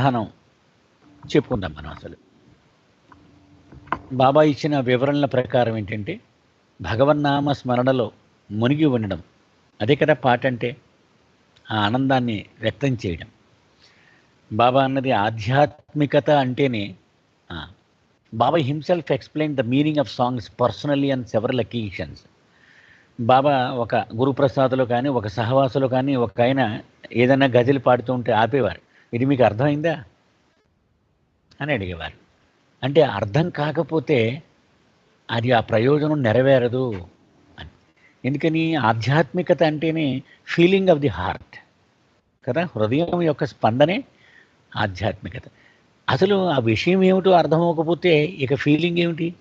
విధానం చెప్పుకుందాం మనం అసలు. బాబా ఇచ్చిన వివరణల ప్రకారం ఏంటంటే భగవన్నామ స్మరణలో మునిగి ఉండడం అదే కదా పాట అంటే ఆ ఆనందాన్ని వ్యక్తం చేయడం. బాబా అన్నది ఆధ్యాత్మికత అంటేనే Baba himself explain the meaning of songs personally and several occasions Baba ఒక గురుప్రసాద్లో కానీ ఒక సహవాసులు కానీ ఒక ఆయన ఏదైనా గజలు పాడుతూ ఉంటే ఆపేవారు. ఇది మీకు అర్థమైందా? అని అడిగేవారు. అంటే అర్థం కాకపోతే అది ఆ ప్రయోజనం నెరవేరదు అని. ఎందుకని? ఆధ్యాత్మికత అంటేనే ఫీలింగ్ ఆఫ్ ది హార్ట్ కదా? హృదయం యొక్క స్పందనే ఆధ్యాత్మికత. అసలు ఆ విషయం ఏమిటో అర్థం అవ్వకపోతే ఇక ఫీలింగ్ ఏమిటి?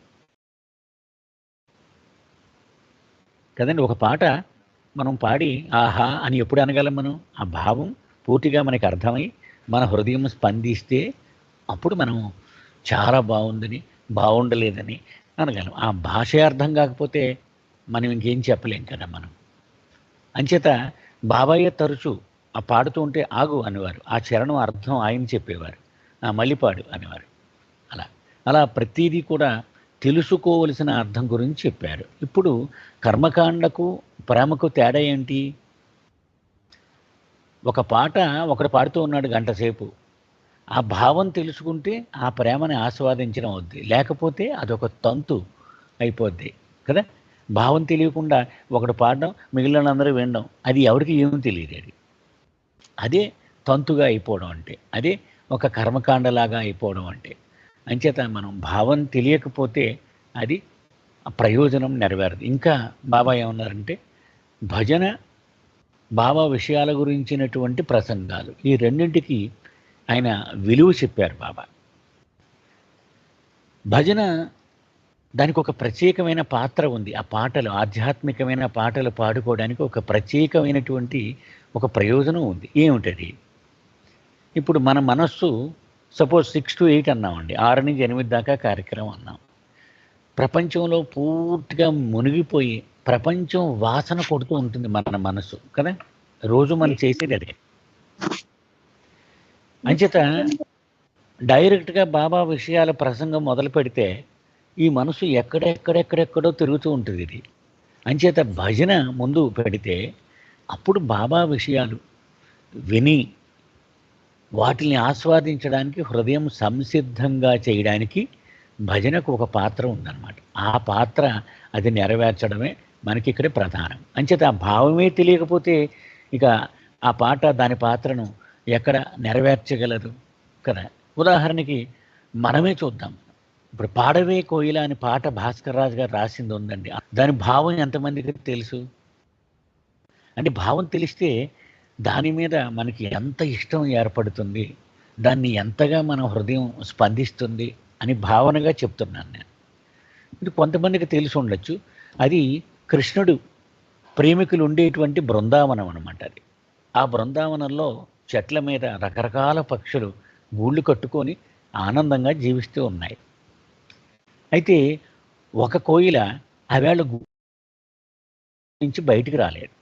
కదండి ఒక పాట మనం పాడి ఆహా అని ఎప్పుడు అనగలం మనం? ఆ భావం పూర్తిగా మనకి అర్థమై మన హృదయం స్పందిస్తే అప్పుడు మనం చాలా బాగుందని బాగుండలేదని అనగలం. ఆ భాష అర్థం కాకపోతే మనం ఇంకేం చెప్పలేం కదా మనం. అంచేత బాబాయ్య తరచు ఆ పాడుతూ ఉంటే ఆగు అనేవారు. ఆ చరణం అర్థం ఆయన చెప్పేవారు. ఆ మళ్ళీ అనేవారు. అలా. అలా ప్రతిదీ కూడా తెలుసుకోవలసిన అర్థం గురించి చెప్పారు. ఇప్పుడు కర్మకాండకు ప్రేమకు తేడా ఏంటి? ఒక పాట ఒకడు పాడుతూ ఉన్నాడు గంటసేపు ఆ భావం తెలుసుకుంటే ఆ ప్రేమని ఆస్వాదించడం అవుద్ది. లేకపోతే అదొక తంతు అయిపోద్ది కదా? భావం తెలియకుండా ఒకడు పాడడం మిగిలిన అందరూ వినడం అది ఎవరికి ఏమీ తెలియదు అది. అదే తంతుగా అయిపోవడం అంటే అదే ఒక కర్మకాండలాగా అయిపోవడం అంటే. అంచేత మనం భావం తెలియకపోతే అది ప్రయోజనం నెరవేరదు. ఇంకా బాబా ఏమన్నారంటే భజన బాబా విషయాల గురించినటువంటి ప్రసంగాలు. ఈ రెండింటికి ఆయన విలువ చెప్పారు బాబా. భజన దానికి ఒక ప్రత్యేకమైన పాత్ర ఉంది. ఆ పాటలు ఆధ్యాత్మికమైన పాటలు పాడుకోవడానికి ఒక ప్రత్యేకమైనటువంటి ఒక ప్రయోజనం ఉంది. ఏమిటది? ఇప్పుడు మన మనస్సు సపోజ్ సిక్స్ టు ఎయిట్ అన్నామండి. ఆరు నుంచి ఎనిమిది దాకా కార్యక్రమం అన్నాం. ప్రపంచంలో పూర్తిగా మునిగిపోయి ప్రపంచం వాసన కొడుతూ ఉంటుంది మన మనసు కదా? రోజు మనం చేసేది అదే. అంచేత డైరెక్ట్గా బాబా విషయాల ప్రసంగం మొదలు పెడితే ఈ మనసు ఎక్కడెక్కడెక్కడెక్కడో తిరుగుతూ ఉంటుంది ఇది. అంచేత భజన ముందు పెడితే అప్పుడు బాబా విషయాలు విని వాటిని ఆస్వాదించడానికి హృదయం సంసిద్ధంగా చేయడానికి భజనకు ఒక పాత్ర ఉందన్నమాట. ఆ పాత్ర అది నెరవేర్చడమే మనకి ఇక్కడ ప్రధానం. అంచేత ఆ భావమే తెలియకపోతే ఇక ఆ పాట దాని పాత్రను ఎక్కడ నెరవేర్చగలదు కదా? ఉదాహరణకి మనమే చూద్దాం. ఇప్పుడు పాడవే కోయిల అని పాట భాస్కర్ రాజు గారు రాసింది ఉందండి. దాని భావం ఎంతమందికి తెలుసు? అంటే భావం తెలిస్తే దాని మీద మనకి ఎంత ఇష్టం ఏర్పడుతుంది? దాన్ని ఎంతగా మన హృదయం స్పందిస్తుంది అని భావనగా చెప్తున్నాను నేను. ఇది కొంతమందికి తెలిసి ఉండొచ్చు. అది కృష్ణుడు ప్రేమికులు ఉండేటువంటి బృందావనం అనమాట అది. ఆ బృందావనంలో చెట్ల మీద రకరకాల పక్షులు గూళ్ళు కట్టుకొని ఆనందంగా జీవిస్తూ ఉన్నాయి. అయితే ఒక కోయిల ఆవేళ నుంచి బయటికి రాలేదు.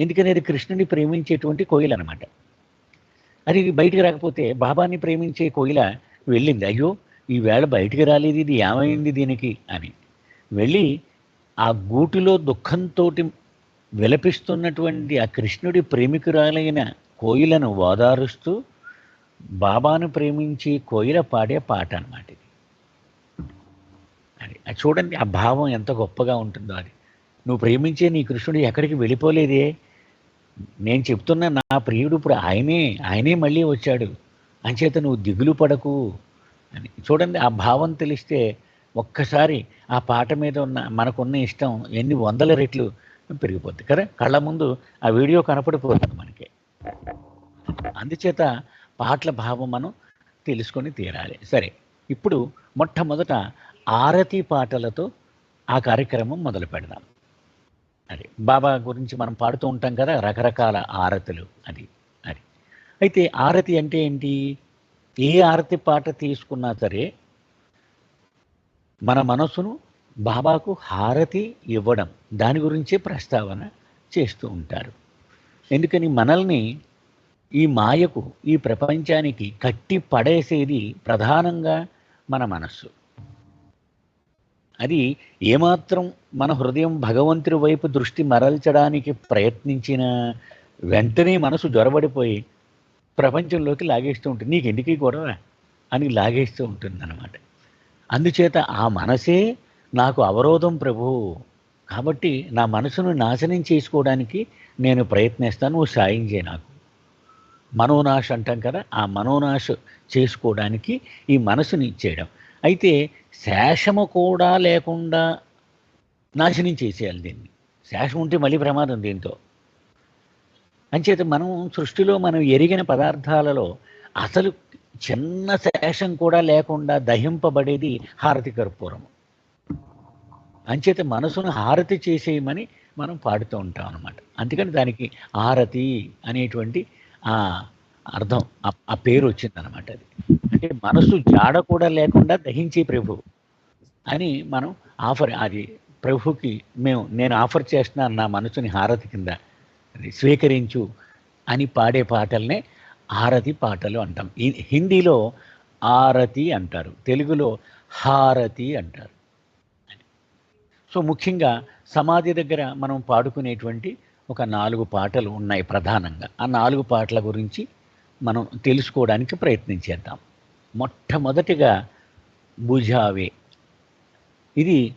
ఎందుకని అది కృష్ణుని ప్రేమించేటువంటి కోయిల అనమాట అది బయటికి రాకపోతే బాబాని ప్రేమించే కోయిల వెళ్ళింది అయ్యో ఈవేళ బయటికి రాలేదు ఇది ఏమైంది దీనికి? అని. వెళ్ళి ఆ గూటిలో దుఃఖంతో విలపిస్తున్నటువంటి ఆ కృష్ణుడి ప్రేమికురాలైన కోయిలను ఓదారుస్తూ బాబాను ప్రేమించి కోయిల పాడే పాట అన్నమాట ఇది. అది చూడండి ఆ భావం ఎంత గొప్పగా ఉంటుందో అది. నువ్వు ప్రేమించే నీ కృష్ణుడు ఎక్కడికి వెళ్ళిపోలేదే. నేను చెప్తున్న నా ప్రియుడు ఇప్పుడు ఆయనే ఆయనే మళ్ళీ వచ్చాడు. అంచేత నువ్వు దిగులు పడకు అని. చూడండి ఆ భావం తెలిస్తే ఒక్కసారి ఆ పాట మీద ఉన్న మనకున్న ఇష్టం ఎన్ని వందల రెట్లు పెరిగిపోద్ది కదా? కళ్ళ ముందు ఆ వీడియో కనపడిపోతుంది మనకి. అందుచేత పాటల భావం మనం తెలుసుకొని తీరాలి. సరే ఇప్పుడు మొట్టమొదట ఆరతి పాటలతో ఆ కార్యక్రమం మొదలు పెడదాం. అది బాబా గురించి మనం పాడుతూ ఉంటాం కదా రకరకాల ఆరతులు అది అది. అయితే ఆరతి అంటే ఏంటి? ఏ ఆరతి పాట తీసుకున్నా సరే మన మనసును బాబాకు హారతి ఇవ్వడం దాని గురించే ప్రస్తావన చేస్తూ ఉంటారు. ఎందుకని మనల్ని ఈ మాయకు ఈ ప్రపంచానికి కట్టి పడేసేది ప్రధానంగా మన మనస్సు. అది ఏమాత్రం మన హృదయం భగవంతుడి వైపు దృష్టి మరల్చడానికి ప్రయత్నించిన వెంటనే మనసు జ్వరబడిపోయి ప్రపంచంలోకి లాగేస్తూ ఉంటుంది. నీకు గొడవ? అని లాగేస్తూ ఉంటుంది అన్నమాట అందుచేత ఆ మనసే నాకు అవరోధం ప్రభు. కాబట్టి నా మనసును నాశనం చేసుకోవడానికి నేను ప్రయత్నిస్తాను నువ్వు సాయం చేయ నాకు. మనోనాశ అంటాం కదా ఆ మనోనాశ చేసుకోవడానికి ఈ మనసుని ఇచ్చేయడం. అయితే శేషము కూడా లేకుండా నాశనం చేసేయాలి దీన్ని. శేషం ఉంటే మళ్ళీ ప్రమాదం దీంతో. అంచేత మనం సృష్టిలో మనం ఎరిగిన పదార్థాలలో అసలు చిన్న శేషం కూడా లేకుండా దహింపబడేది హారతి కర్పూరము. అంచేత మనసును హారతి చేసేయమని మనం పాడుతూ ఉంటాం అనమాట అందుకని దానికి హారతి అనేటువంటి ఆ అర్థం ఆ- పేరు వచ్చిందనమాట అది. అంటే మనసు జాడ కూడా లేకుండా దహించే ప్రభు అని మనం ఆఫర్ అది ప్రభుకి మేము నేను ఆఫర్ చేస్తున్నాను నా మనసుని హారతి కింద అది స్వీకరించు అని పాడే పాటల్నే హారతి పాటలు అంటాం. హిందీలో ఆరతి అంటారు. తెలుగులో హారతి అంటారు. సో ముఖ్యంగా సమాధి దగ్గర మనం పాడుకునేటువంటి ఒక నాలుగు పాటలు ఉన్నాయి ప్రధానంగా. ఆ నాలుగు పాటల గురించి మనం తెలుసుకోవడానికి ప్రయత్నించేద్దాం మొట్టమొదటిగా భుజావే ఇది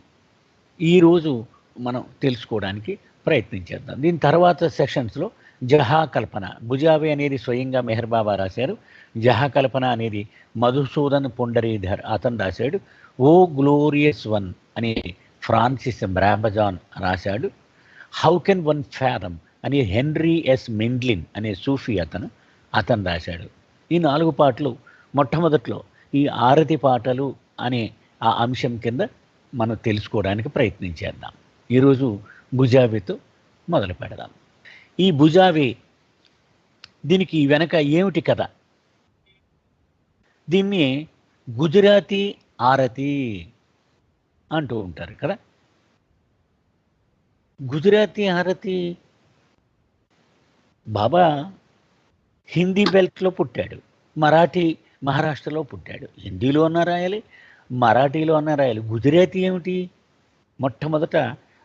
ఈరోజు మనం తెలుసుకోవడానికి ప్రయత్నించేద్దాం దీని తర్వాత సెషన్స్లో జహా కల్పన. భుజావి అనేది స్వయంగా మెహర్బాబా రాశారు. జహా కల్పన అనేది మధుసూదన్ పుండరీధర్ అతను రాశాడు. ఓ గ్లోరియస్ వన్ అనే ఫ్రాన్సిస్ బ్రాబజాన్ రాశాడు. హౌ కెన్ వన్ ఫ్యారమ్ అని హెన్రీ ఎస్ మిండ్లిన్ అనే సూఫీ అతను అతను రాశాడు. ఈ నాలుగు పాటలు మొట్టమొదట్లో ఈ ఆరతి పాటలు అనే ఆ అంశం కింద మనం తెలుసుకోవడానికి ప్రయత్నించేద్దాం. ఈరోజు గుజాబీతో మొదలు పెడదాం. ఈ భుజావి. దీనికి వెనక ఏమిటి కథ? దీన్ని గుజరాతీ ఆరతి అంటూ ఉంటారు కదా? గుజరాతీ ఆరతి బాబా హిందీ బెల్ట్లో పుట్టాడు. మరాఠీ మహారాష్ట్రలో పుట్టాడు. హిందీలో అన్న రాయాలి? మరాఠీలో అన్న రాయాలి? గుజరాతీ ఏమిటి? మొట్టమొదట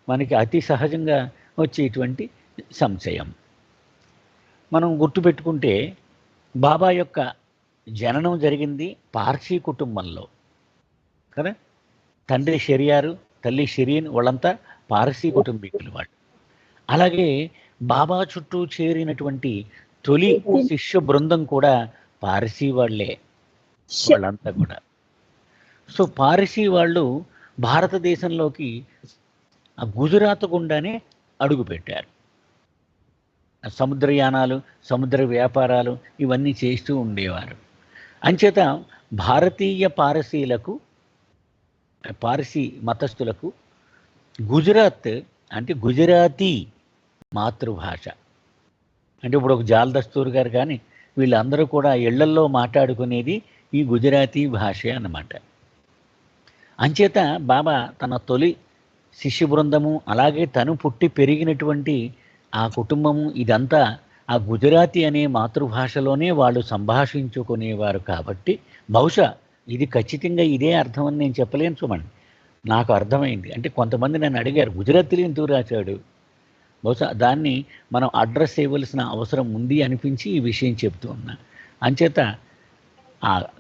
మనకి అతి సహజంగా వచ్చేటువంటి సంశయం. మనం గుర్తుపెట్టుకుంటే బాబా యొక్క జననం జరిగింది పార్సీ కుటుంబంలో. కదా? తండ్రి షెరియారు తల్లి షెరీన్ వాళ్ళంతా పారసీ కుటుంబీకులు వాళ్ళు. అలాగే బాబా చుట్టూ చేరినటువంటి తొలి శిష్య బృందం కూడా పారసీ వాళ్ళే వాళ్ళంతా కూడా. సో పారసీ వాళ్ళు భారతదేశంలోకి ఆ గుజరాత్ గుండానే అడుగుపెట్టారు. సముద్రయానాలు సముద్ర వ్యాపారాలు ఇవన్నీ చేస్తూ ఉండేవారు. అంచేత భారతీయ పారసీలకు పారసీ మతస్థులకు గుజరాత్ అంటే గుజరాతీ మాతృభాష. అంటే ఇప్పుడు ఒక జాలదస్తూర్ గారు కానీ వీళ్ళందరూ కూడా ఇళ్ళల్లో మాట్లాడుకునేది ఈ గుజరాతీ భాష అన్నమాట. అంచేత బాబా తన తొలి శిష్య బృందము అలాగే తను పుట్టి పెరిగినటువంటి ఆ కుటుంబము ఇదంతా ఆ గుజరాతీ అనే మాతృభాషలోనే వాళ్ళు సంభాషించుకునేవారు కాబట్టి బహుశా ఇది ఖచ్చితంగా ఇదే అర్థం అని నేను చెప్పలేను చూడండి నాకు అర్థమైంది. అంటే కొంతమంది నన్ను అడిగారు గుజరాతీలో ఎందుకు రాశాడు? బహుశా దాన్ని మనం అడ్రస్ చేయవలసిన అవసరం ఉంది అనిపించి ఈ విషయం చెప్తూ ఉన్నా. అంచేత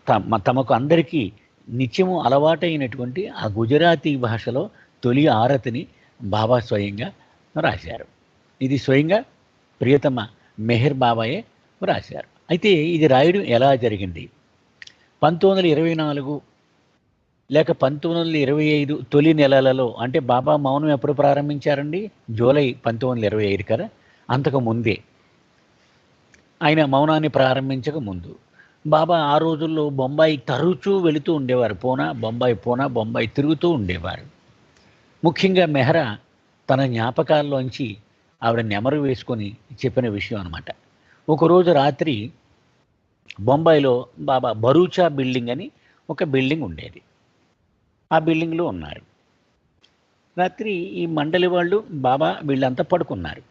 తమ తమకు అందరికీ నిత్యము అలవాటైనటువంటి ఆ గుజరాతీ భాషలో తొలి ఆరతిని బాబా స్వయంగా రాశారు. ఇది స్వయంగా ప్రియతమ మెహర్ బాబాయే రాశారు అయితే ఇది రాయడం ఎలా జరిగింది? పంతొమ్మిది వందల ఇరవై నాలుగు లేక పంతొమ్మిది వందల ఇరవై ఐదు తొలి నెలలలో అంటే బాబా మౌనం ఎప్పుడు ప్రారంభించారండి? జూలై పంతొమ్మిది వందల ఇరవై ఐదు కదా? అంతకు ముందే. ఆయన మౌనాన్ని ప్రారంభించక ముందు. బాబా ఆ రోజుల్లో బొంబాయి తరచూ వెళుతూ ఉండేవారు. పూనా బొంబాయి పూనా బొంబాయి తిరుగుతూ ఉండేవారు. ముఖ్యంగా మెహరా తన జ్ఞాపకాల్లోంచి ఆవిడ నెమరు వేసుకొని చెప్పిన విషయం అనమాట ఒకరోజు రాత్రి బొంబాయిలో బాబా బరూచా బిల్డింగ్ అని ఒక బిల్డింగ్ ఉండేది. ఆ బిల్డింగ్లో ఉన్నారు. రాత్రి ఈ మండలి వాళ్ళు బాబా వీళ్ళంతా పడుకున్నారు.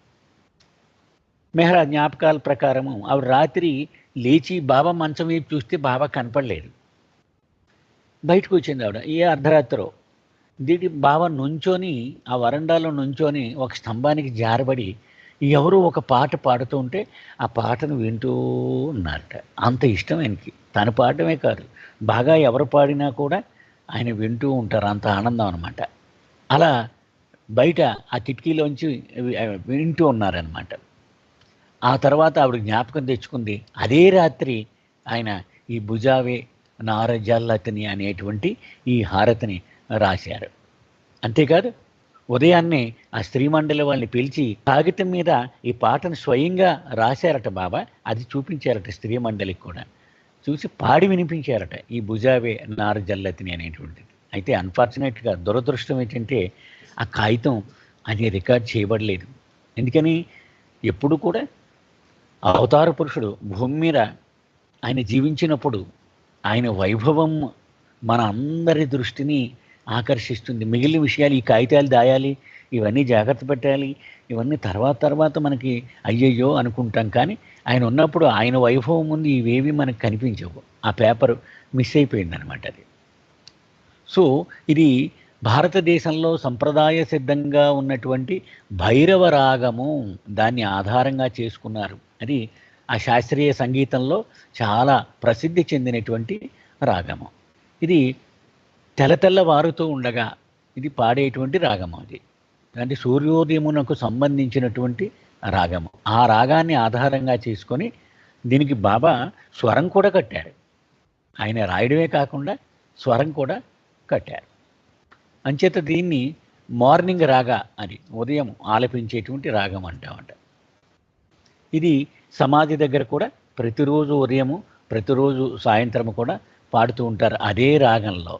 మెహ్రా జ్ఞాపకాల ప్రకారము ఆవిడ రాత్రి లేచి బాబా మంచం వైపు చూస్తే బాబా కనపడలేదు. బయటకు వచ్చింది ఆవిడ ఏ అర్ధరాత్రో? దీటి బావ నుంచొని ఆ వరండాలో నుంచొని ఒక స్తంభానికి జారబడి ఎవరో ఒక పాట పాడుతూ ఉంటే ఆ పాటను వింటూ ఉన్నారట. అంత ఇష్టం ఆయనకి. తను పాడటమే కాదు. బాగా ఎవరు పాడినా కూడా ఆయన వింటూ ఉంటారు. అంత ఆనందం అనమాట అలా బయట ఆ కిటికీలోంచి వింటూ ఉన్నారనమాట ఆ తర్వాత ఆవిడ జ్ఞాపకం తెచ్చుకుంది అదే రాత్రి ఆయన ఈ భుజావే నారజల్లతని అనేటువంటి ఈ హారతిని రాశారు. అంతేకాదు ఉదయాన్నే ఆ స్త్రీ మండలి వాళ్ళని పిలిచి కాగితం మీద ఈ పాటను స్వయంగా రాశారట బాబా అది చూపించారట స్త్రీ మండలికి కూడా. చూసి పాడి వినిపించారట ఈ భుజావే నారజల్లతిని అనేటువంటిది. అయితే అన్ఫార్చునేట్గా దురదృష్టం ఏంటంటే ఆ కాగితం అది రికార్డ్ చేయబడలేదు. ఎందుకని? ఎప్పుడు కూడా అవతార పురుషుడు భూమి మీద ఆయన జీవించినప్పుడు ఆయన వైభవం మన అందరి దృష్టిని ఆకర్షిస్తుంది. మిగిలిన విషయాలు ఈ కాగితాలు దాయాలి ఇవన్నీ జాగ్రత్త పెట్టాలి ఇవన్నీ తర్వాత తర్వాత మనకి అయ్యయ్యో అనుకుంటాం. కానీ ఆయన ఉన్నప్పుడు ఆయన వైభవం ముందు ఇవేవి మనకు కనిపించవు. ఆ పేపర్ మిస్ అయిపోయిందనమాట అది. సో ఇది భారతదేశంలో సంప్రదాయ సిద్ధంగా ఉన్నటువంటి భైరవ రాగము దాన్ని ఆధారంగా చేసుకున్నారు. అది ఆ శాస్త్రీయ సంగీతంలో చాలా ప్రసిద్ధి చెందినటువంటి రాగము. ఇది తెల్ల వారుతూ ఉండగా ఇది పాడేటువంటి రాగము అది. అంటే సూర్యోదయమునకు సంబంధించినటువంటి రాగము. ఆ రాగాన్ని ఆధారంగా చేసుకొని దీనికి బాబా స్వరం కూడా కట్టారు. ఆయన రాయడమే కాకుండా స్వరం కూడా కట్టారు. అంచేత దీన్ని మార్నింగ్ రాగా అని ఉదయం ఆలపించేటువంటి రాగం అంటామంట. ఇది సమాధి దగ్గర కూడా ప్రతిరోజు ఉదయము ప్రతిరోజు సాయంత్రం కూడా పాడుతూ ఉంటారు అదే రాగంలో.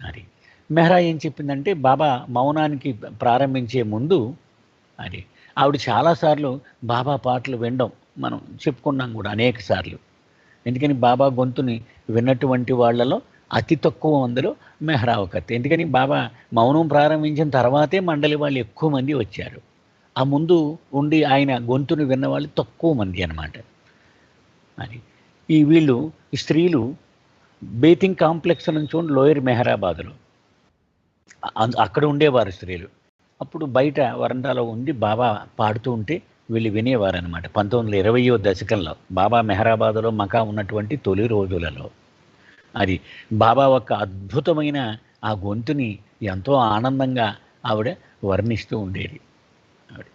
అది. మెహ్రా ఏం చెప్పిందంటే బాబా మౌనానికి ప్రారంభించే ముందు అది. ఆవిడ చాలాసార్లు బాబా పాటలు వినడం మనం చెప్పుకున్నాం కూడా అనేక సార్లు. ఎందుకని బాబా గొంతుని విన్నటువంటి వాళ్ళలో అతి తక్కువ మందిలో మెహ్రా ఒకటి ఎందుకని బాబా మౌనం ప్రారంభించిన తర్వాతే మండలి వాళ్ళు ఎక్కువ మంది వచ్చారు. ఆ ముందు ఉండి ఆయన గొంతుని విన్న వాళ్ళు తక్కువ మంది అనమాట అది. ఈ వీళ్ళు ఈ స్త్రీలు బేతింగ్ కాంప్లెక్స్ నుంచి ఉండి లోయర్ మెహరాబాద్లో. అక్కడ ఉండేవారు స్త్రీలు. అప్పుడు బయట వరండాలో ఉండి బాబా పాడుతూ ఉంటే వీళ్ళు వినేవారు అనమాట పంతొమ్మిది వందల ఇరవయో దశకంలో బాబా మెహరాబాద్లో మకా ఉన్నటువంటి తొలి రోజులలో. అది బాబా ఒక అద్భుతమైన ఆ గొంతుని ఎంతో ఆనందంగా ఆవిడ వర్ణిస్తూ ఉండేది. ఆవిడ.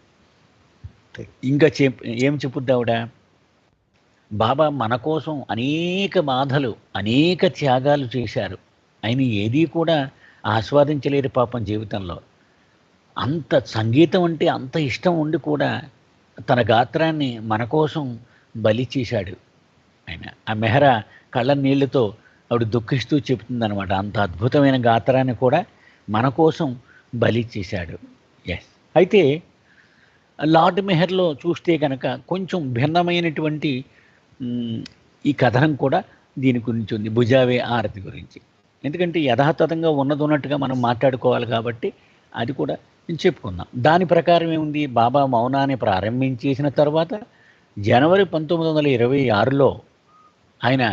ఇంకా చెప్ ఏం చెప్పుద్ది ఆవిడ? బాబా మన కోసం అనేక బాధలు అనేక త్యాగాలు చేశారు. ఆయన ఏదీ కూడా ఆస్వాదించలేరు పాపం జీవితంలో. అంత సంగీతం అంటే అంత ఇష్టం ఉండి కూడా తన గాత్రాన్ని మన కోసం బలి చేశాడు. ఆయన ఆ మెహరా కళ్ళ నీళ్ళతో ఆవిడ దుఃఖిస్తూ చెప్తుందనమాట అంత అద్భుతమైన గాత్రాన్ని కూడా మన కోసం బలి చేశాడు. ఎస్ అయితే లార్డ్ మెహర్లో చూస్తే కనుక కొంచెం భిన్నమైనటువంటి ఈ కథనం కూడా దీని గురించి ఉంది భుజావే ఆరతి గురించి. ఎందుకంటే యథాతథంగా ఉన్నది ఉన్నట్టుగా మనం మాట్లాడుకోవాలి కాబట్టి అది కూడా నేను చెప్పుకుందాం. దాని ప్రకారం ఏముంది? బాబా మౌనాన్ని ప్రారంభించేసిన తర్వాత జనవరి పంతొమ్మిది వందల ఇరవై ఆరులో ఆయన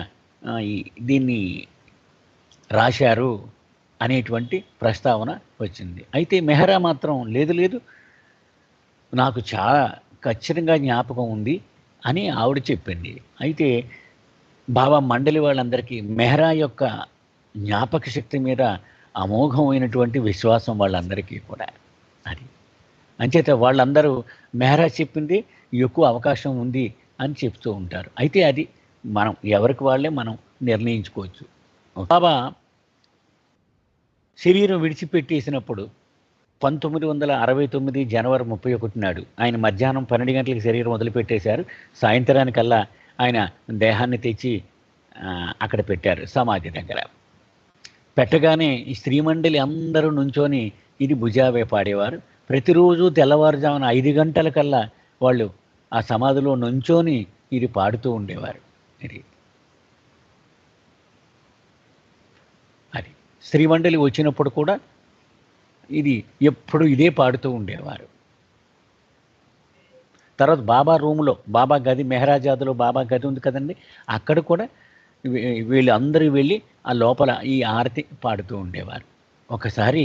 ఈ దీన్ని రాశారు అనేటువంటి ప్రస్తావన వచ్చింది. అయితే మెహరా మాత్రం లేదు లేదు నాకు చాలా ఖచ్చితంగా జ్ఞాపకం ఉంది. అని ఆవిడ చెప్పింది. అయితే బాబా మండలి వాళ్ళందరికీ మెహ్రా యొక్క జ్ఞాపక శక్తి మీద అమోఘమైనటువంటి విశ్వాసం వాళ్ళందరికీ కూడా అది. అంచేత వాళ్ళందరూ మెహ్రా చెప్పింది ఎక్కువ అవకాశం ఉంది అని చెప్తూ ఉంటారు. అయితే అది మనం ఎవరికి వాళ్ళే మనం నిర్ణయించుకోవచ్చు. బాబా శరీరం విడిచిపెట్టేసినప్పుడు పంతొమ్మిది వందల అరవై తొమ్మిది జనవరి ముప్పై ఒకటి నాడు ఆయన మధ్యాహ్నం పన్నెండు గంటలకు శరీరం వదిలిపెట్టేశారు. సాయంత్రానికల్లా ఆయన దేహాన్ని తెచ్చి అక్కడ పెట్టారు సమాధి దగ్గర. పెట్టగానే ఈ స్త్రీమండలి అందరూ నుంచొని ఇది భుజావే పాడేవారు. ప్రతిరోజు తెల్లవారుజామున ఐదు గంటలకల్లా వాళ్ళు ఆ సమాధిలో నుంచొని ఇది పాడుతూ ఉండేవారు. ఇది. అది. శ్రీమండలి వచ్చినప్పుడు కూడా ఇది ఎప్పుడు ఇదే పాడుతూ ఉండేవారు. తర్వాత బాబా రూమ్లో బాబా గది మెహరాజాదులో బాబా గది ఉంది కదండి. అక్కడ కూడా వీళ్ళు అందరూ వెళ్ళి ఆ లోపల ఈ ఆరతి పాడుతూ ఉండేవారు. ఒకసారి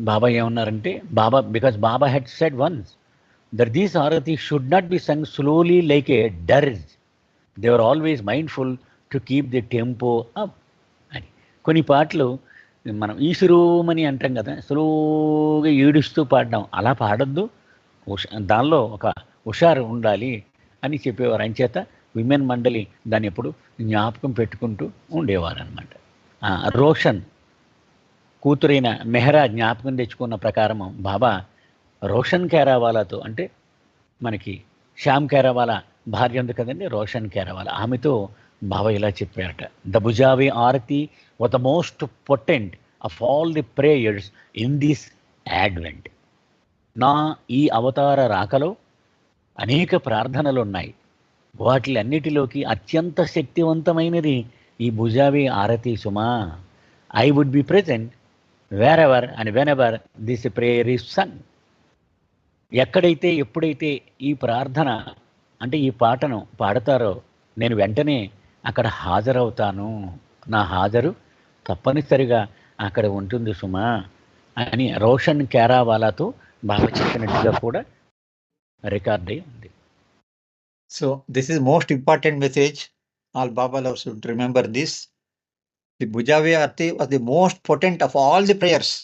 బాబా ఏమన్నారంటే Baba because Baba had said once that these aarti should not be sung slowly like a dirge they are always mindful to keep the tempo up అని. కొన్ని పాటలు మనం ఈసురోమని అంటాం కదా స్లోగా ఈడుస్తూ పాడడం. అలా పాడొద్దు. దానిలో ఒక హుషారు ఉండాలి అని చెప్పేవారు. అంచేత విమెన్ మండలి దాన్ని ఎప్పుడు జ్ఞాపకం పెట్టుకుంటూ ఉండేవారు అనమాట రోషన్ కూతురైన మెహరా జ్ఞాపకం తెచ్చుకున్న ప్రకారం బాబా రోషన్ కేరావాలాతో అంటే మనకి శ్యామ్ కేరావాలా భార్య ఉంది కదండి రోషన్ కేరావాలా. ఆమెతో బాబా ఇలా చెప్పారట. The aarti were the most potent of all the prayers in this advent నా ఈ అవతార రాకలో అనేక ప్రార్థనలు ఉన్నాయి. వాటిలన్నిటిలోకి అత్యంత శక్తివంతమైనది ఈ భుజావి ఆరతి సుమా. I would be present wherever and whenever this prayer is sung ఎక్కడైతే ఎప్పుడైతే ఈ ప్రార్థన అంటే ఈ పాటను పాడతారో నేను వెంటనే అక్కడ హాజరవుతాను. నా హాజరు తప్పనిసరిగా అక్కడ ఉంటుంది సుమా అని రోషన్ క్యారావాలాతో బాగా చెప్పినట్టుగా కూడా రికార్డై ఉంది. So this is most important message all Baba love should remember this the Bhujavi aarti was the most potent of all the prayers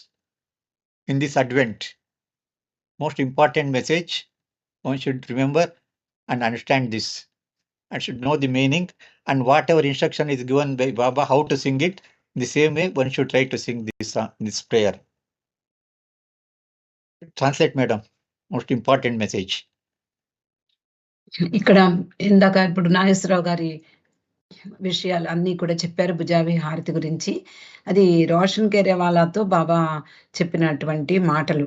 in this advent most important message one should remember and understand this and should know the meaning and whatever instruction is given by Baba how to sing it The same way one should try to sing this song, this prayer. Translate, madam. Most important message. ఇక్కడ ఇందాక ఇప్పుడు నాగేశ్వరరావు గారి విషయాలు అన్నీ కూడా చెప్పారు భుజావి హారతి గురించి అది రోషన్ కేరేవాలాతో బాబా చెప్పినటువంటి మాటలు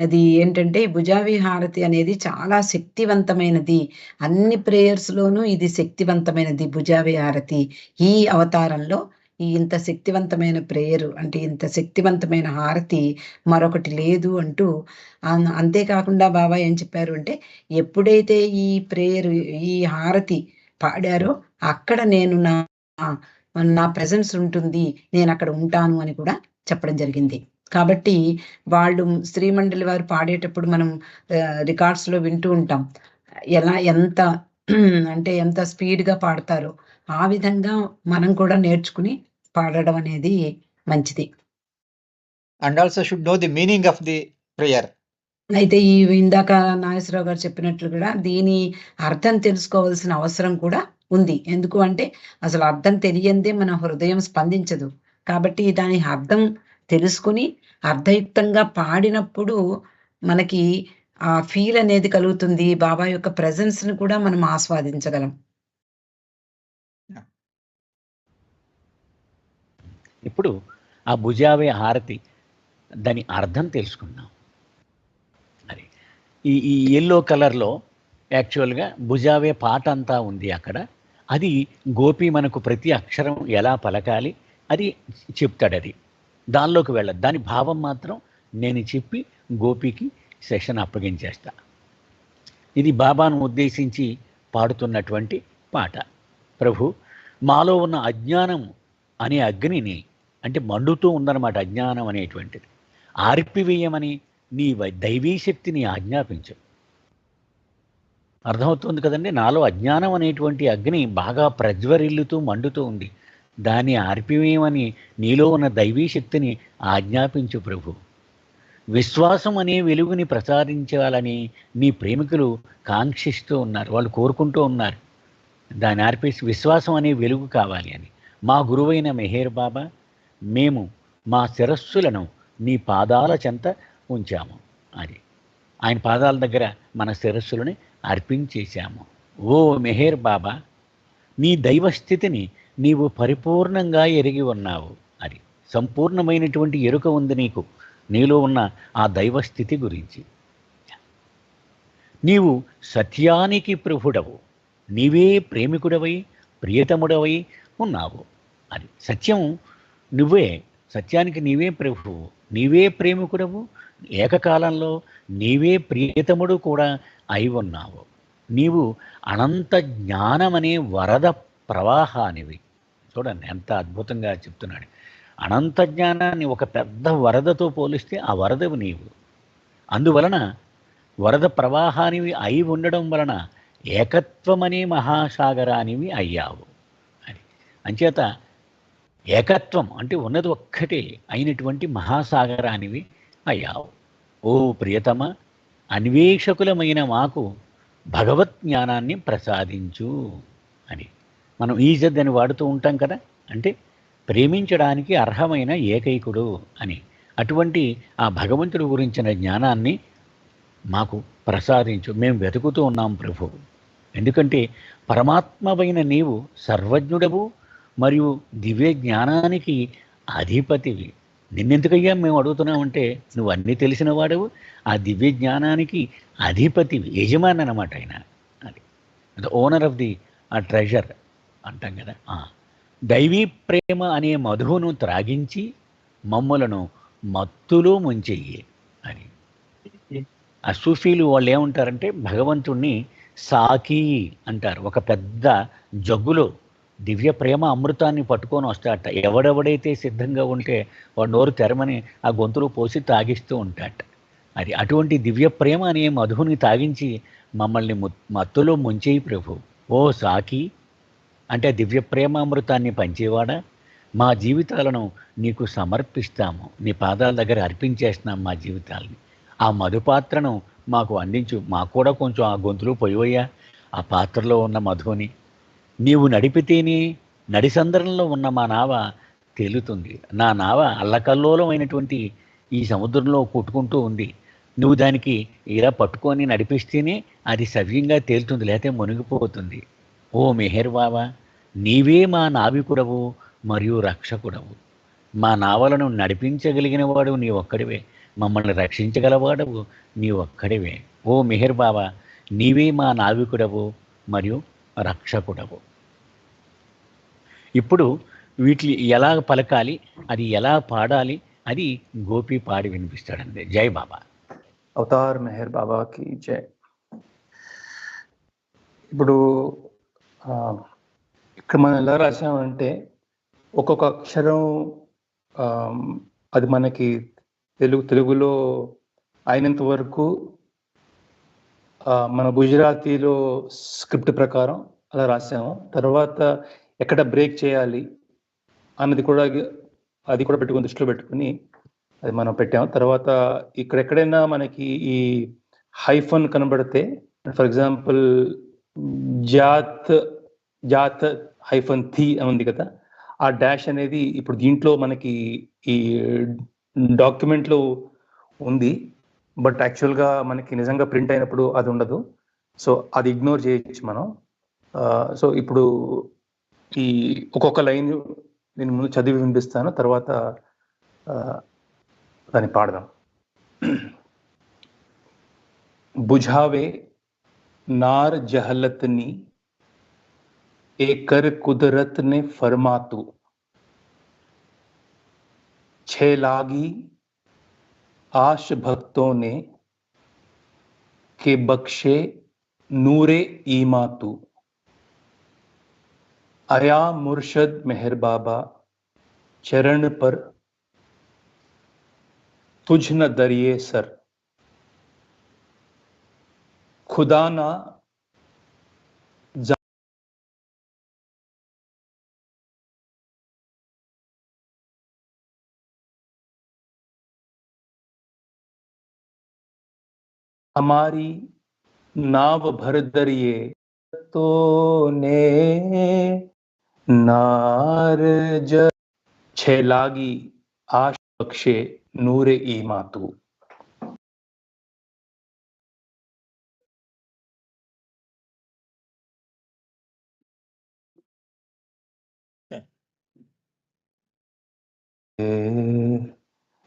అది ఏంటంటే భుజావి హారతి అనేది చాలా శక్తివంతమైనది అన్ని ప్రేయర్స్ లోనూ ఇది శక్తివంతమైనది భుజావి హారతి ఈ అవతారంలో ఈ ఇంత శక్తివంతమైన ప్రేయరు అంటే ఇంత శక్తివంతమైన హారతి మరొకటి లేదు అంటూ అంతేకాకుండా బాబా ఏం చెప్పారు అంటే ఎప్పుడైతే ఈ ప్రేయర్ ఈ హారతి పాడారో అక్కడ నేను నా నా ప్రజెన్స్ ఉంటుంది నేను అక్కడ ఉంటాను అని కూడా చెప్పడం జరిగింది. కాబట్టి వాళ్ళు శ్రీమండలి వారు పాడేటప్పుడు మనం రికార్డ్స్లో వింటూ ఉంటాం. ఎలా ఎంత అంటే ఎంత స్పీడ్గా పాడతారో ఆ విధంగా మనం కూడా నేర్చుకుని పాడడం అనేది మంచిది. And also should know the meaning of the prayer. అయితే ఈ ఇందాక నాగేశ్వరరావు గారు చెప్పినట్లు కూడా దీని అర్థం తెలుసుకోవాల్సిన అవసరం కూడా ఉంది. ఎందుకు అంటే అసలు అర్థం తెలియందే మన హృదయం స్పందించదు. కాబట్టి దాని అర్థం తెలుసుకుని అర్థయుక్తంగా పాడినప్పుడు మనకి ఆ ఫీల్ అనేది కలుగుతుంది. బాబా యొక్క ని కూడా మనం ఆస్వాదించగలం. ఇప్పుడు ఆ భుజావే హారతి దాని అర్థం తెలుసుకుందాం. మరి ఈ ఈ ఎల్లో కలర్లో యాక్చువల్గా భుజావే పాట అంతా ఉంది అక్కడ. అది గోపి మనకు ప్రతి అక్షరం ఎలా పలకాలి అది చెప్తాడు అది. దానిలోకి వెళ్ళదు దాని భావం మాత్రం నేను చెప్పి గోపికి సెషన్ అప్పగించేస్తా. ఇది బాబాను ఉద్దేశించి పాడుతున్నటువంటి పాట. ప్రభు మాలో ఉన్న అజ్ఞానం అనే అగ్నిని అంటే మండుతూ ఉందన్నమాట అజ్ఞానం అనేటువంటిది. ఆర్పివేయమని నీ దైవీ శక్తిని ఆజ్ఞాపించు. అర్థమవుతుంది కదండి? నాలో అజ్ఞానం అనేటువంటి అగ్ని బాగా ప్రజ్వరిల్లుతూ మండుతూ ఉంది. దాన్ని ఆర్పివేయమని నీలో ఉన్న దైవీ శక్తిని ఆజ్ఞాపించు ప్రభు. విశ్వాసం అనే వెలుగుని ప్రచారించాలని నీ ప్రేమికులు కాంక్షిస్తూ ఉన్నారు. వాళ్ళు కోరుకుంటూ ఉన్నారు. దాన్ని ఆర్పేసి విశ్వాసం అనే వెలుగు కావాలి అని. మా గురువైన మెహేర్ బాబా మేము మా శిరస్సులను నీ పాదాల చెంత ఉంచాము అది ఆయన పాదాల దగ్గర మన శిరస్సులని అర్పించేశాము. ఓ మెహేర్ బాబా నీ దైవస్థితిని నీవు పరిపూర్ణంగా ఎరిగి ఉన్నావు అది సంపూర్ణమైనటువంటి ఎరుక ఉంది నీకు. నీలో ఉన్న ఆ దైవస్థితి గురించి. నీవు సత్యానికి ప్రభుడవు నీవే ప్రేమికుడవై ప్రియతముడవై ఉన్నావు అది సత్యం నువ్వే సత్యానికి నీవే ప్రభువు నీవే ప్రేమికుడవు ఏకకాలంలో నీవే ప్రియతముడు కూడా అయి ఉన్నావు. నీవు అనంత జ్ఞానమనే వరద ప్రవాహానివి. చూడండి ఎంత అద్భుతంగా చెప్తున్నాడు. అనంత జ్ఞానాన్ని ఒక పెద్ద వరదతో పోలిస్తే ఆ వరదవు నీవు. అందువలన వరద ప్రవాహానివి అయి ఉండడం వలన ఏకత్వమనే మహాసాగరానివి అయ్యావు. అని అంచేత ఏకత్వం అంటే ఉన్నది ఒక్కటే అయినటువంటి మహాసాగరానివి అయ్యావు. ఓ ప్రియతమ అన్వేషకులమైన మాకు భగవత్ జ్ఞానాన్ని ప్రసాదించు అని. మనం ఈజద్ అని వాడుతూ ఉంటాం కదా? అంటే ప్రేమించడానికి అర్హమైన ఏకైకుడు అని. అటువంటి ఆ భగవంతుడి గురించిన జ్ఞానాన్ని మాకు ప్రసాదించు. మేము వెతుకుతూ ఉన్నాం ప్రభు. ఎందుకంటే పరమాత్మమైన నీవు సర్వజ్ఞుడవు మరియు దివ్య జ్ఞానానికి అధిపతివి. నిన్నెందుకయ్యా మేము అడుగుతున్నామంటే నువ్వు అన్నీ తెలిసిన వాడవు ఆ దివ్య జ్ఞానానికి అధిపతివి యజమాని అనమాట ఆయన అది. ద ఓనర్ ఆఫ్ ది ఆ ట్రెజర్ అంటాం కదా దైవీ ప్రేమ అనే మధువును త్రాగించి మమ్ములను మత్తులో ముంచెయ్యి అని. ఆ సూఫీలు వాళ్ళు ఏమంటారంటే భగవంతుణ్ణి సాకి అంటారు. ఒక పెద్ద జగ్గులో దివ్య ప్రేమ అమృతాన్ని పట్టుకొని వస్తాడట. ఎవడెవడైతే సిద్ధంగా ఉంటే వాడు నోరు తెరమని ఆ గొంతులో పోసి తాగిస్తూ ఉంటాడట. అది అటువంటి దివ్య ప్రేమ అనే మధువుని తాగించి మమ్మల్ని మత్తులో ముంచేయి ప్రభు. ఓ సాకి అంటే దివ్య ప్రేమామృతాన్ని పంచేవాడా? మా జీవితాలను నీకు సమర్పిస్తాము. నీ పాదాల దగ్గర అర్పించేస్తున్నాం మా జీవితాలని. ఆ మధుపాత్రను మాకు అందించు. మాకు కూడా కొంచెం ఆ గొంతులో పోయివయ్యా. ఆ పాత్రలో ఉన్న మధుని నీవు నడిపితేనే నడిసందరంలో ఉన్న మా నావ తేలుతుంది. నా నావ అల్లకల్లోలమైనటువంటి ఈ సముద్రంలో కొట్టుకుంటూ ఉంది. నువ్వు దానికి ఇలా పట్టుకొని నడిపిస్తేనే అది సవ్యంగా తేలుతుంది లేకపోతే మునిగిపోతుంది. ఓ మెహర్ నీవే మా నావికుడవు మరియు రక్షకుడవు. మా నావలను నడిపించగలిగిన వాడు నీ ఒక్కడివే. మమ్మల్ని రక్షించగలవాడవు నీ ఒక్కడివే. ఓ మెహర్ నీవే మా నావికుడవు మరియు రక్షకుడవు. ఇప్పుడు వీటిని ఎలా పలకాలి అది ఎలా పాడాలి అది గోపి పాడి వినిపిస్తాడండి జై బాబా. అవతార్ మెహర్ బాబాకి జై. ఇప్పుడు ఆ, ఇక్కడ మనం ఎలా రాసామంటే ఒక్కొక్క అక్షరం ఆ, అది మనకి తెలుగు తెలుగులో అయినంత వరకు మన గుజరాతీలో స్క్రిప్ట్ ప్రకారం అలా రాసాము తర్వాత ఎక్కడ బ్రేక్ చేయాలి అన్నది కూడా అది కూడా పెట్టుకుని దృష్టిలో పెట్టుకుని అది మనం పెట్టాము. తర్వాత ఇక్కడ ఎక్కడైనా మనకి ఈ హైఫన్ కనబడితే ఫర్ ఎగ్జాంపుల్ జాత్ జాత్ హైఫన్ థీ అని ఉంది కదా ఆ డాష్ అనేది ఇప్పుడు దీంట్లో మనకి ఈ డాక్యుమెంట్లో ఉంది. బట్ యాక్చువల్గా మనకి నిజంగా ప్రింట్ అయినప్పుడు అది ఉండదు. సో అది ఇగ్నోర్ చేయొచ్చు మనం. సో ఇప్పుడు ఈ ఒక్కొక్క లైన్ నేను ముందు చదివి వినిపిస్తాను తర్వాత దాన్ని పాడదాం. బుజావే నార్ జహలత్ని ఏకర్ కుదరత్ ने फरमातू छे आश भक्तों ने के बख्शे नूरे ईमा तू अया मुर्शद मेहर बाबा, चरण पर तुझ न दरिए सर। खुदा ना हमारी नाव भर दरिए तो ने नार छेलागी आश बख्शे नूरे ई मातू।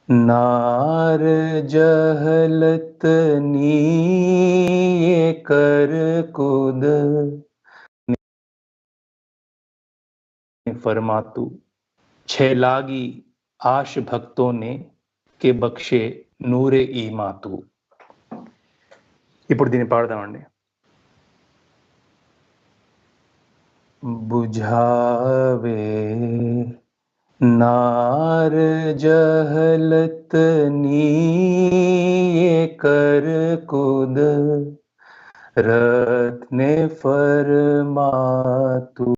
नार जहलत नी कर कुद फरमातू छे लागी आश भक्तों ने के बख्शे नूरे ई मातू ఇప్పుడు దీన్ని పాడదామండి बुझावे નાર જહલતની કર કુદ રત્ને ફરમાતું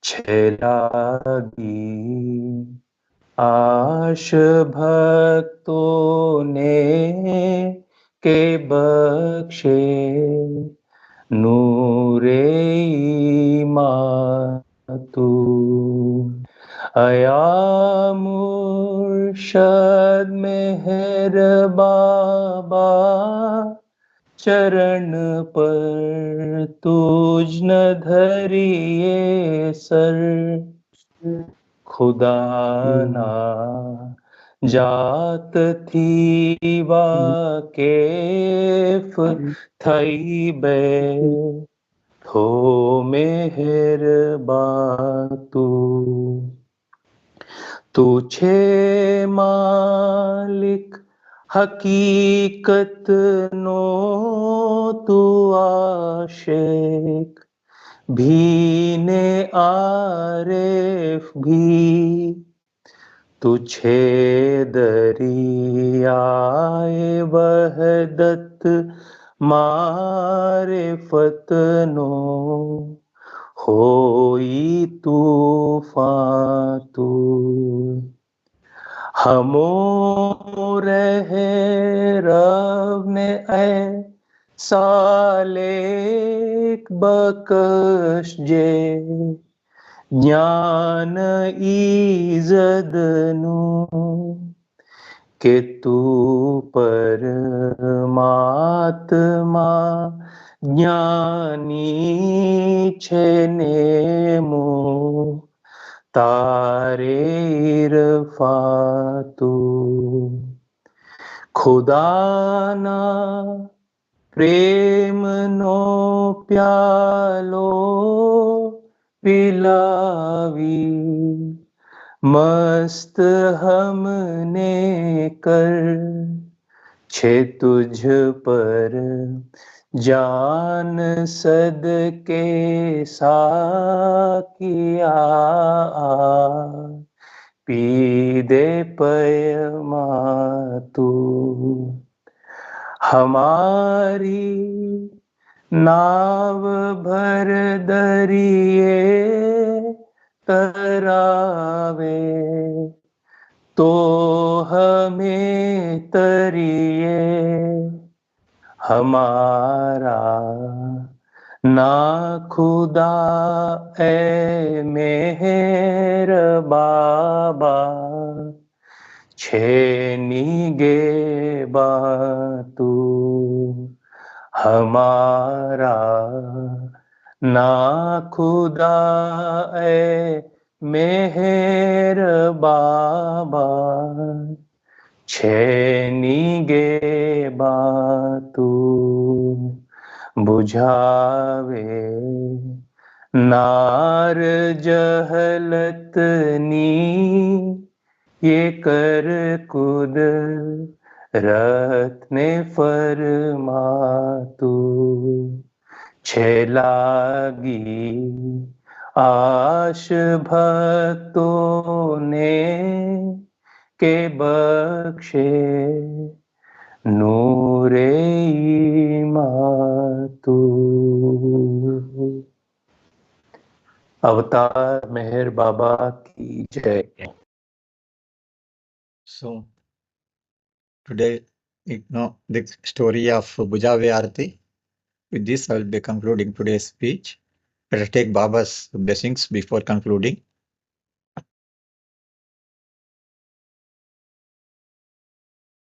છેલાગી આશ ભક્તોને કે બક્ષે નૂરે માતું अया मुर्शद मेहर बाबा, चरण पर तुझ न धरिए सर। खुदा ना जात थी वाकेफ, थई बे थो मेहर तू तू छे मालिक हकीकत नो तू आशिक। भीने आरिफ भी तुझे दरियाए वहदत मारिफत नो। होई तूफ़ान। तू हमो रहे रब ने ऐ सालेक बकश जे। ज्ञान ईजदनु के तू परमात्मा જ્ઞાની છે નેમો તારે રફાતું ખુદાના પ્રેમનો પ્યાલો पिलावी मस्त हमने कर छे तुझ पर जान सद के साकिया पी दे पयमा तू हमारी नाव भर दरिए तरावे तो हमें तरिए हमारा। ना खुदा, ए मेहर बाबा छेनी गे तू हमारा ना खुदा, ए मेहर बाबा छेनी गे तू बुझावे नार जहलत नी, ये कर कुद रत्ने फरमा तू छेलागी आश भक्तों ने के बख्शे, नूरे अवतार मेहर बाबा की जय। So today it know the story of Bhuja aarti with this I will be concluding today speech take Baba's blessings before concluding